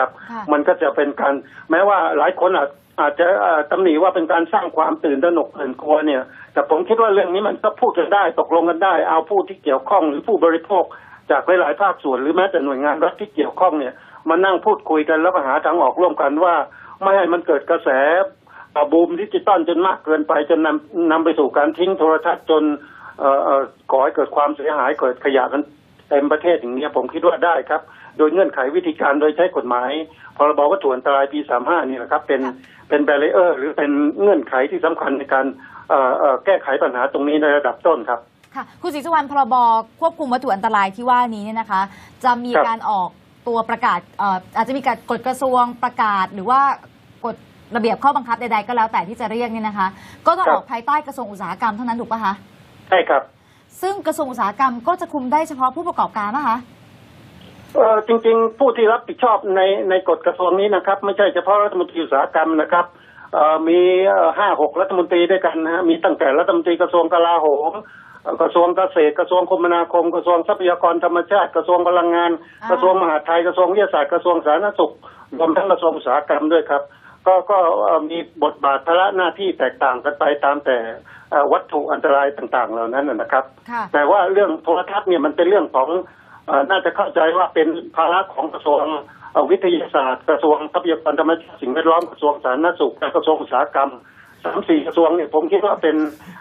นะครับค่ะมันก็จะเป็นการแม้ว่าหลายคนอาจอาจจะเอ่อตำหนิว่าเป็นการสร้างความตื่นตระหนกตื่นกลัวเนี่ย แต่ผมคิดว่าเรื่องนี้มันก็พูดกันได้ตกลงกันได้ เอาผู้ที่เกี่ยวข้องหรือผู้บริโภค จากหลายๆภาคส่วนหรือแม้แต่หน่วยงานรัฐที่เกี่ยวข้องเนี่ยมานั่งพูดคุยกันแล้วก็หาทางออกร่วมกันว่า ไม่ให้มันเกิดกระแสเอ่อบูมดิจิตอลจนมากเกินไปจนนำนำไปสู่การทิ้งโทรทัศน์จนเอ่อเอ่อก่อให้เกิดความเสียหายเกิดขยะกัน เต็มประเทศอย่างนี้ยผมคิดว่าได้ครับ โดยเงื่อนไขวิธีการโดยใช้กฎหมายพรบวัตถุอันตรายปี 35 นี่แหละครับ เป็นเป็นแบเรเออร์หรือเป็นเงื่อนไขที่สำคัญในการเอ่อเอ่อแก้ไขปัญหาตรงนี้ในระดับต้นครับค่ะคุณศรีสุวรรณพรบควบคุมวัตถุอันตรายที่ว่านี้เนี่ยนะคะ จะมีครับการออกตัวประกาศเอ่ออาจจะมีการกฎกระทรวงประกาศ หรือว่ากฎระเบียบข้อบังคับใดๆก็แล้วแต่ที่จะเรียกเนี่ยนะคะ ก็ต้องออกภายใต้กระทรวงอุตสาหกรรมเท่านั้นถูกปะคะใช่ครับ ซึ่งกระทรวงอุตสาหกรรมก็จะคุมได้เฉพาะผู้ประกอบการนะคะเออจริงๆ ผู้ที่รับผิดชอบในในกฎกระทรวงนี้นะครับ ไม่ใช่เฉพาะรัฐมนตรีอุตสาหกรรมนะครับเออมีห้าหกรัฐมนตรีด้วยกันนะมีตั้งแต่รัฐมนตรีกระทรวงกลาโหมกระทรวงเกษตรกระทรวงคมนาคม กระทรวงทรัพยากรธรรมชาติ กระทรวงพลังงาน กระทรวงมหาดไทยกระทรวงวิทยาศาสตร์กระทรวงสาธารณสุขรวมทั้งกระทรวงอุตสาหกรรมด้วยครับ ก็ก็เอ่อมีบทบาทภาระหน้าที่แตกต่างกันไปตามแต่เอ่อวัตถุอันตรายต่าง ๆ เหล่านั้นนะนะครับค่ะแต่ว่าเรื่องโทรทัศน์เนี่ยมันเป็นเรื่องของเออน่าจะเข้าใจว่าเป็นภาระของกระทรวงเอ่อวิทยาศาสตร์กระทรวงทรัพยากรธรรมชาติสิ่งแวดล้อมกระทรวงสาธารณสุขและกระทรวงอุตสาหกรรมสามสี่กระทรวงเนี่ยผมคิดว่าเป็น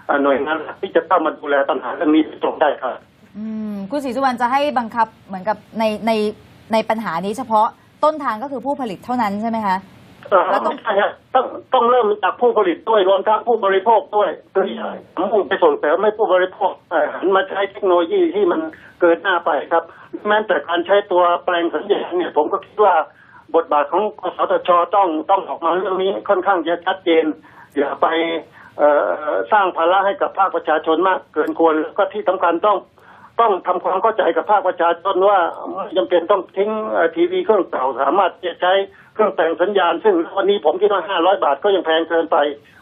เอ่อหน่วยงานหลักที่จะเข้ามาดูแลปัญหาเรื่องนี้โดยตรงได้ครับอืมคุณศรีสุวรรณจะให้บังคับเหมือนกับในในในปัญหานี้เฉพาะต้นทางก็คือผู้ผลิตเท่านั้นใช่ไหมคะเอ่อ แล้วต้องไม่ใช่ฮะต้องต้องเริ่มจากผู้ผลิตด้วยรวมทั้งผู้บริโภคด้วยคือมุ่งไปส่งเสริมให้ผู้บริโภคเอ่อหันมาใช้เทคโนโลยีที่มันเกินหน้าไปครับ แม้แต่การใช้ตัวแปลงสัญญาณเนี่ยผมก็คิดว่าบทบาทของกสทชต้องต้องออกมาเรื่องนี้ค่อนข้างจะชัดเจนอย่าไปเอ่อสร้างภาระให้กับภาคประชาชนมากเกินควรแล้วก็ที่สำคัญต้องต้องทำความเข้าใจกับภาคประชาชนว่าไม่จำเป็นต้องทิ้งเอ่อทีวีเครื่องเก่าสามารถจะใช้ เครื่องแต่งสัญญาณ ซึ่งวันนี้ผมคิดว่า500บาทก็ยังแพงเกินไป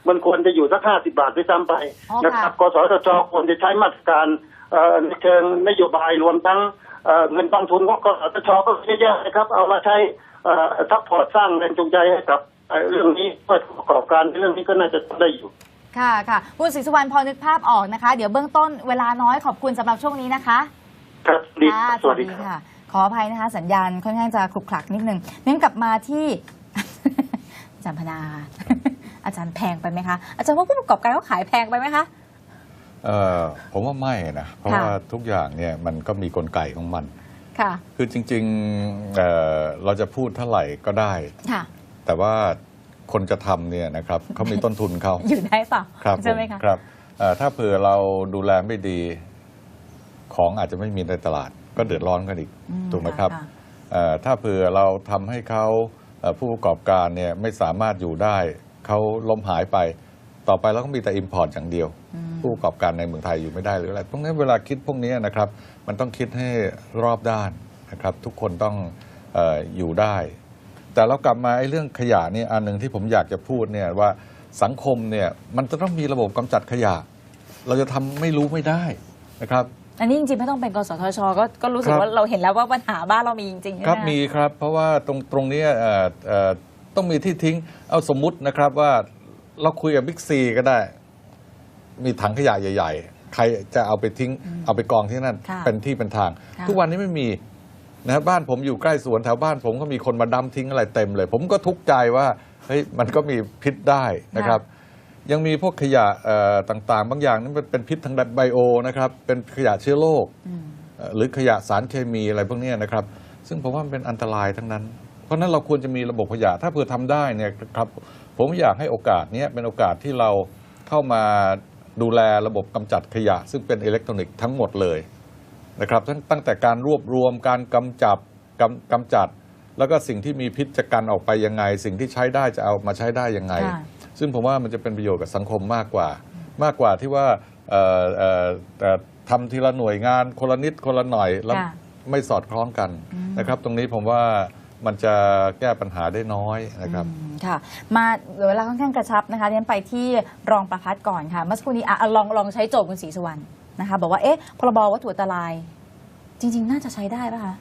มันควรจะอยู่สัก50บาทด้วยซ้ำไปอ๋อค่ะนะครับกสทชควรจะใช้มาตรการเอ่อในเชิงนโยบายรวมทั้งเอ่อเงินกองทุนของกสทชก็เยอะๆนะครับ เอามาใช้ทัพพอร์ตสร้างแรงจูงใจให้กับเอ่อเรื่องนี้เพื่อประกอบการเรื่องนี้ก็น่าจะได้อยู่ค่ะค่ะคุณศรีสุวรรณพอนึกภาพออกนะคะ เดี๋ยวเบื้องต้นเวลาน้อยขอบคุณสำหรับช่วงนี้นะคะ ครับดีค่ะสวัสดีครับค่ะ ขออภัยนะคะ สัญญาณค่อนข้างจะขลุกขลักนิดนึงเน้นกลับมาที่ อาจารย์พนา อาจารย์แพงไปไหมคะ อาจารย์ว่าผู้ประกอบการเขาขายแพงไปไหมคะเอ่อผมว่าไม่นะเพราะค่ะว่าทุกอย่างเนี่ยมันก็มีกลไกของมันค่ะคือจริงๆเอ่อเราจะพูดเท่าไหร่ก็ได้ค่ะแต่ว่าคนจะทำเนี่ยนะครับเขามีต้นทุนเขาอยู่ได้เปล่าครับใช่ไหมผคะครับเอ่อถ้าเผื่อเราดูแลไม่ดีของอาจจะไม่มีในตลาด ก็เดือดร้อนกันอีกอืถูกไหมครับะเอ่อถ้าเผื่อเราทำให้เขาเอ่อผู้ประกอบการเนี่ยไม่สามารถอยู่ได้เขาล้มหายไป ต่อไปเราก็มีแต่ Import อย่างเดียวอืมผู้ประกอบการในเมืองไทยอยู่ไม่ได้หรืออะไรพวกนี้นเวลาคิดพวกนี้นะครับ มันต้องคิดให้รอบด้านนะครับ ทุกคนต้องเอออยู่ได้ แต่เรากลับมาไอ้เรื่องขยะนี่อันหนึ่งที่ผมอยากจะพูดเนี่ยว่าสังคมเนี่ยมันจะต้องมีระบบกำจัดขยะ เราจะทำไม่รู้ไม่ได้นะครับ อันนี้จริงๆไม่ต้องเป็นกสทชก็ก็รู้สึกครับว่าเราเห็นแล้วว่าปัญหาบ้านเรามีจริงๆใช่ไหครับมะมีครับ เพราะว่าตรงตรงเนี้ยเอ่อเอ่อต้องมีที่ทิ้งเอาสมมุตินะครับว่าเราคุยกับบิ๊กซีก็ได้ มีถังขยะใหญ่ ๆ ใครจะเอาไปทิ้งเอาไปกองที่นั่นค่ะเป็นที่เป็นทางค่ะทุกวันนี้ไม่มีนะครับบ้านผมอยู่ใกล้สวนแถวบ้านผมก็มีคนมาดำทิ้งอะไรเต็มเลย ผมก็ทุกข์ใจว่าเฮ้ยมันก็มีพิษได้นะครับ ยังมีพวกขยะเอ่อต่างๆ บางอย่างนี่มันเป็นพิษทางไบโอนะครับเป็นขยะเชื้อโรคอืมเอ่อหรือขยะสารเคมีอะไรพวกเนี้ยนะครับ ซึ่งผมว่ามันเป็นอันตรายทั้งนั้น เพราะฉะนั้นเราควรจะมีระบบขยะถ้าเผื่อทำได้เนี่ยครับผมอยากให้โอกาสเนี้ยเป็นโอกาสที่เราเข้ามาดูแลระบบกำจัดขยะ ซึ่งเป็นอิเล็กทรอนิกส์ทั้งหมดเลยนะครับตั้งตั้งแต่การรวบรวมการกำจับกำกำจัด แล้วก็สิ่งที่มีพิษจะกันออกไปยังไง สิ่งที่ใช้ได้จะเอามาใช้ได้ยังไงค่ะ ซึ่งผมว่ามันจะเป็นประโยชน์กับสังคมมากกว่า มากกว่าที่ว่าเอ่อเอ่อเอ่อทำทีละหน่วยงานคนละนิดคนละหน่อยแล้วค่ะไม่สอดคล้องกันอืมนะครับ ตรงนี้ผมว่ามันจะแก้ปัญหาได้น้อยนะครับอืมค่ะมาเหลือเวลาค่อนข้างกระชับนะคะเรียนไปที่รองประพัฒน์ก่อนค่ะเมื่อสักครู่นี้อะอะลองลองใช้โจทย์คุณศรีสุวรรณนะคะบอกว่าเอ๊ะพรบวัตถุอันตราย จริง ๆ น่าจะใช้ได้ป่ะคะ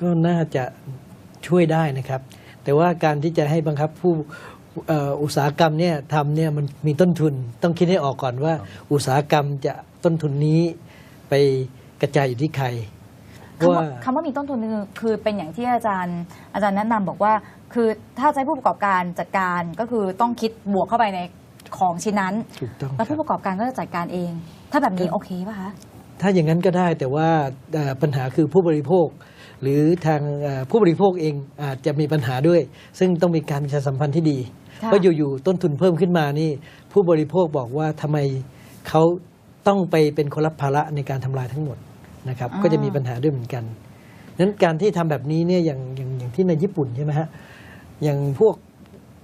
ก็น่าจะช่วยได้นะครับ แต่ว่าการที่จะให้บังคับผู้เอ่ออุตสาหกรรมเนี่ยทำเนี่ยมันมีต้นทุนต้องคิดให้ออกก่อนว่า อุตสาหกรรมจะต้นทุนนี้ไปกระจายอยู่ที่ใครคำว่าว่าคำว่ามีต้นทุนคือคือเป็นอย่างที่อาจารย์ อาจารย์แนะนำบอกว่า คือถ้าจะให้ผู้ประกอบการจัดการก็คือต้องคิดบวกเข้าไปในของชิ้นนั้นถูกต้องแล้วคผู้รับประกอบการก็จะจัดการเอง ถ้าแบบนี้โอเคป่ะคะถ้าอย่างนั้นก็ได้แต่ว่าเอ่อปัญหาคือผู้บริโภค หรือทางเอ่อผู้บริโภคเองอาจจะมีปัญหาด้วย ซึ่งต้องมีการประชาสัมพันธ์ที่ดีค่ะเพราะอยู่ๆต้นทุนเพิ่มขึ้นมานี่ ผู้บริโภคบอกว่าทำไมเขาต้องไปเป็นคนรับภาระในการทำลายทั้งหมดนะครับอ่าก็จะมีปัญหาด้วยเหมือนกันนั้นการที่ทำแบบนี้เนี่ยอย่างอย่างอย่างที่ในญี่ปุ่นใช่ไหมฮะอย่างพวก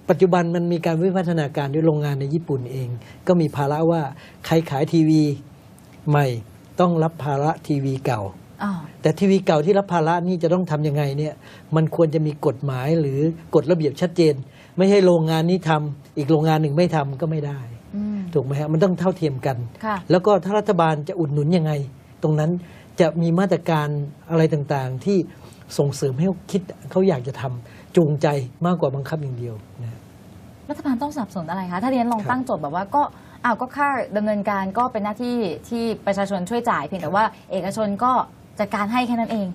ปัจจุบันมันมีการวิวัฒนาการด้วยโรงงานในญี่ปุ่นเอง ก็มีภาระว่าใครขายทีวีใหม่ต้องรับภาระทีวีเก่าอ๋อ แต่ทีวีเก่าที่รับภาระนี่จะต้องทำยังไงเนี่ย มันควรจะมีกฎหมายหรือกฎระเบียบชัดเจน ไม่ให้โรงงานนี้ทำอีกโรงงานหนึ่งไม่ทำก็ไม่ได้อืมถูกไหมฮะมันต้องเท่าเทียมกันค่ะแล้วก็ถ้ารัฐบาลจะอุดหนุนยังไง ตรงนั้นจะมีมาตรการอะไรต่างๆ ที่ส่งเสริมให้เขาคิดเขาอยากจะทำจูงใจมากกว่าบังคับอย่างเดียวนะรัฐบาลต้องสนับสนุนอะไรคะถ้าเรียนลองครับตั้งโจทย์แบบว่าก็อ้าวก็ค่าดำเนินการก็เป็นหน้าที่ที่ประชาชนช่วยจ่ายเพียงแต่ว่าเอกชนก็ จัดการให้แค่นั้นเอง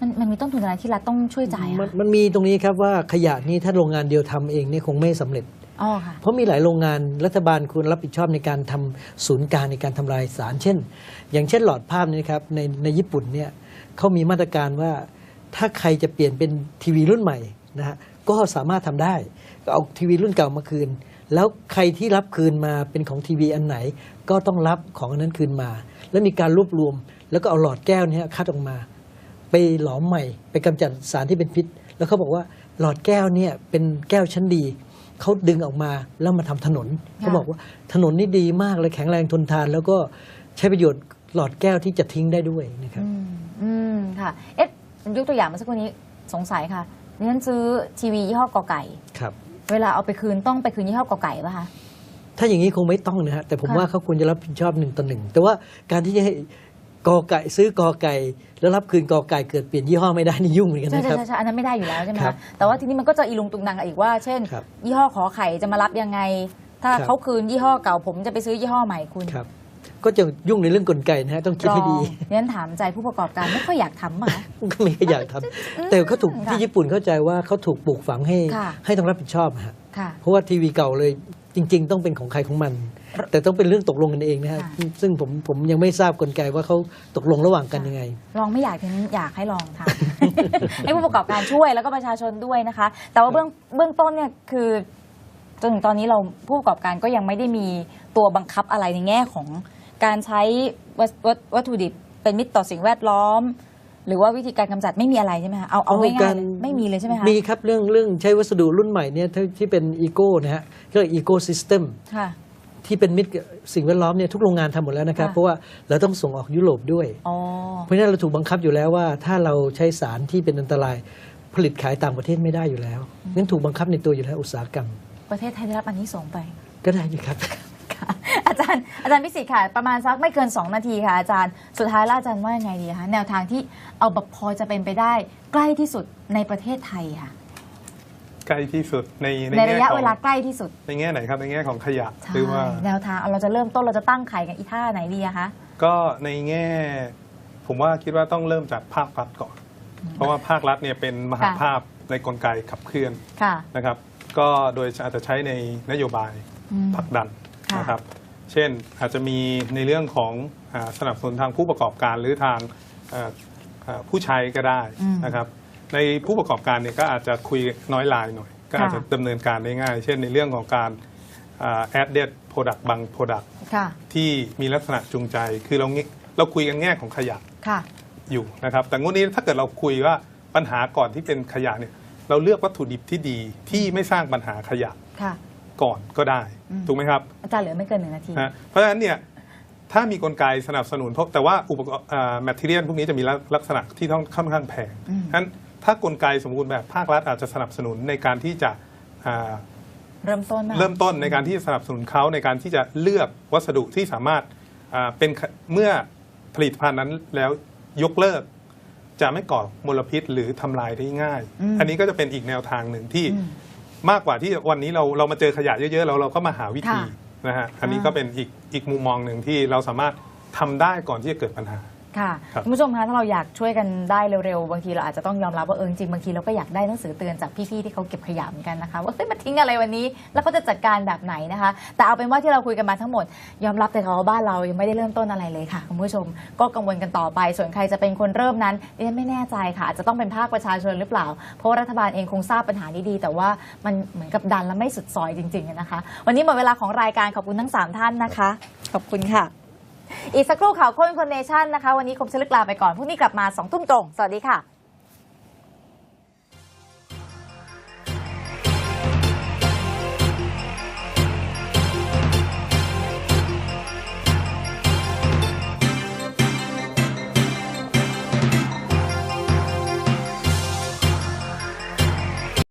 มันมันมีต้นทุนอะไรที่รัฐต้องช่วยจ่ายมันอะมันมีตรงนี้ครับว่าขยะนี่ถ้าโรงงานเดียวทำเองเนี่ยคงไม่สำเร็จ อ๋อค่ะ เพราะมีหลายโรงงานรัฐบาลควรรับผิดชอบในการทำศูนย์กลางในการทำลายสาร เช่น อย่างเช่นหลอดภาพนี่นะครับในในญี่ปุ่นเนี่ยเขามีมาตรการว่าถ้าใครจะเปลี่ยนเป็นทีวีรุ่นใหม่นะฮะก็สามารถทำได้ ก็เอาทีวีรุ่นเก่ามาคืน แล้วใครที่รับคืนมาเป็นของทีวีอันไหน ก็ต้องรับของอันนั้นคืนมา แล้วมีการรวบรวม แล้วก็เอาหลอดแก้วเนี้คัดออกมา ไปหลอมใหม่ ไปกำจัดสารที่เป็นพิษ แล้วเขาบอกว่าหลอดแก้วเนี่ยเป็นแก้วชั้นดีเขาดึงออกมาแล้วมาทำถนนเขาบอกว่าถนนนี่ดีมากเลยแข็งแรงทนทาน แล้วก็ใช้ประโยชน์หลอดแก้วที่จะทิ้งได้ด้วยนะครับอืมอืมค่ะเอ๊ะยกตัวอย่างเมาสักครู่นี้สงสัยค่ะดิฉันซื้อทีวียี่ห้อกอไก่ครับ เวลาเอาไปคืนต้องไปคืนยี่ห้อกอไก่ป่ะคะ ถ้าอย่างนี้คงไม่ต้องนะฮะแต่ผมค่ะว่าเขาควรจะรับผิดชอบหนึ่งต่อหนึ่งแต่ว่าการที่จะให้กอไก่ซื้อกอไก่แล้วรับคืนกอไก่เกิดเปลี่ยนยี่ห้อไม่ได้นี่ยุ่งเหมือนกันใช่นะคใช่รับใช่ใช่อันนั้นไม่ได้อยู่แล้วใช่ไหมครัคะบแต่ว่าทีนี้มันก็จะอีลุงตุงนังอีกว่า เช่นครับยี่ห้อขอไข่จะมารับยังไง ถ้าครับเขาคืนยี่ห้อเก่าผมจะไปซื้อยี่ห้อใหม่คุณครับก็จะยุ่งในเรื่องกลไกนะฮะต้องคิดให้ดีลองเนี่ยถามใจผู้ประกอบการไม่ค่อยอยากทำอะก็ไม่อยากทำแต่เขาถูกค่ะที่ญี่ปุ่นเข้าใจว่าเขาถูกปลูกฝังให้ค่ะให้ต้องรับผิดชอบฮะค่ะเพราะว่าทีวีเก่าเลย จริง ๆ ต้องเป็นของใครของมัน แต่ต้องเป็นเรื่องตกลงกันเองนะฮะค่ะซึ่งผมผมยังไม่ทราบกลไกว่าเขาตกลงระหว่างกันยังไง ลองไม่อยากถึงอยากให้ลองทำให้ผู้ประกอบการช่วยแล้วก็ประชาชนด้วยนะคะ แต่ว่าเบื้องเบื้องต้นเนี่ยคือจนถึงตอนนี้เราผู้ประกอบการก็ยังไม่ได้มีตัวบังคับอะไรในแง่ของการใช้วัตวัตวัตถุดิบเป็นมิตรต่อสิ่งแวดล้อม หรือว่าวิธีการกำจัดไม่มีอะไรใช่ไหมคะเอาเอาเอาง่ายๆการเลยไม่มีเลยใช่ไหมคะมีครับเรื่องเรื่องใช้วัสดุรุ่นใหม่เนี่ยที่ที่เป็นอีโก้นะฮะเรียกอีโก้ซิสเต็มค่ะที่เป็นมิตรกับสิ่งแวดล้อมเนี่ยทุกโรงงานทำหมดแล้วนะครับค่ะเพราะว่าเราต้องส่งออกยุโรปด้วยอ๋อเพราะฉะนั้นเราถูกบังคับอยู่แล้วว่า ถ้าเราใช้สารที่เป็นอันตรายผลิตขายต่างประเทศไม่ได้อยู่แล้วงั้นถูกบังคับในตัวอยู่แล้วอุตสาหกรรม ประเทศไทยได้รับอันนี้ส่งส์ไป ก็ได้ดีครับค่ะ อาจารย์อาจารย์พิสิทธิ์ค่ะ ประมาณสักไม่เกิน 2 นาทีค่ะอาจารย์สุดท้ายแล้วอาจารย์ว่ายังไงดีคะแนวทางที่เอาแบบพอจะเป็นไปได้ใกล้ที่สุดในประเทศไทยค่ะ ใกล้ที่สุดในในระยะแง่ของเวลาใกล้ที่สุด ในแง่ไหนครับในแง่ของขยะใช่หรือว่าแนวทางเอาเราจะเริ่มต้นเราจะตั้งไข่กันอีท่าไหนดีอะคะก็ในแง่ ผมว่าคิดว่าต้องเริ่มจากภาครัฐก่อน เพราะว่าภาครัฐเนี่ยเป็นมหาค่ะภาพในกลไกขับเคลื่อนค่ะนะครับ ก็โดยอาจจะใช้ในนโยบายอืมผลักดันค่ะนะครับ เช่นอาจจะมีในเรื่องของอาสนับสนุนทางผู้ประกอบการหรือทางเอ่อเอ่อผู้ใช้ก็ได้อืมนะครับ ในผู้ประกอบการเนี่ยก็อาจจะคุยน้อยลายหน่อย ก็อาจจะดำเนินการได้ง่าย เช่นในเรื่องของการอ่า added product บาง product ค่ะที่มีลักษณะจูงใจ คือเรางี้เราคุยกันแง่ของขยะค่ะอยู่นะครับ แต่งวดนี้ถ้าเกิดเราคุยว่าปัญหาก่อนที่เป็นขยะเนี่ยเราเลือกวัตถุดิบที่ดีที่ไม่สร้างปัญหาขยะค่ะ ก่อนก็ได้ อืม ถูกไหมครับ อาจารย์เหลือไม่เกินหนึ่งนาที นะเพราะฉะนั้นเนี่ยถ้ามีกลไกสนับสนุนเพราะแต่ว่าอุปกรณ์แมทเทียลพวกนี้จะมีลักษณะที่ต้องค่อนข้างแพงอืม ฉะนั้นถ้ากลไกสมบูรณ์แบบภาครัฐอาจจะสนับสนุนในการที่จะอ่าเริ่มต้นนะเริ่มต้นในการที่จะสนับสนุนเขาในการที่จะเลือกวัสดุที่สามารถอ่าเป็นเมื่อผลิตภัณฑ์นั้นแล้วยกเลิก จะไม่ก่อมลพิษหรือทำลายได้ง่ายอืมอันนี้ก็จะเป็นอีกแนวทางหนึ่งที่อื มมากกว่าที่วันนี้เราเรามาเจอขยะเยอะๆแล้วเราก็มาหาวิธีค่ะ นะฮะอันนี้อ่าก็เป็นอีกอีกมุมมองหนึ่งที่เราสามารถทำได้ก่อนที่จะเกิดปัญหา ค่ะครับคุณผู้ชมคะถ้าเราอยากช่วยกันได้เร็วๆ บางทีเราอาจจะต้องยอมรับว่าเออจริงๆบางทีเราก็อยากได้หนังสือเตือนจากพี่ๆที่เขาเก็บขยะเหมือนกันนะคะว่าเฮ้ยมาทิ้งอะไรวันนี้ แล้วเขาจะจัดการแบบไหนนะคะ แต่เอาเป็นว่าที่เราคุยกันมาทั้งหมด ยอมรับแต่เขาว่าบ้านเรายังไม่ได้เริ่มต้นอะไรเลยค่ะคุณผู้ชมก็กังวลกันต่อไป ส่วนใครจะเป็นคนเริ่มนั้นดิฉันไม่แน่ใจค่ะอาจจะต้องเป็นภาคประชาชนหรือเปล่า เพราะว่ารัฐบาลเองคงทราบปัญหานี้ดี แต่ว่ามันเหมือนกับดันและไม่สุดซอยจริงๆนะคะ วันนี้หมดเวลาของรายการขอบคุณทั้งสามท่านนะคะ ขอบคุณค่ะ อีกสักครู่ข่าวค้นคนเนชั่นนะคะ วันนี้คมชลึกลาไปก่อนพรุ่งนี้กลับมา2ทุ่มตรง สวัสดีค่ะ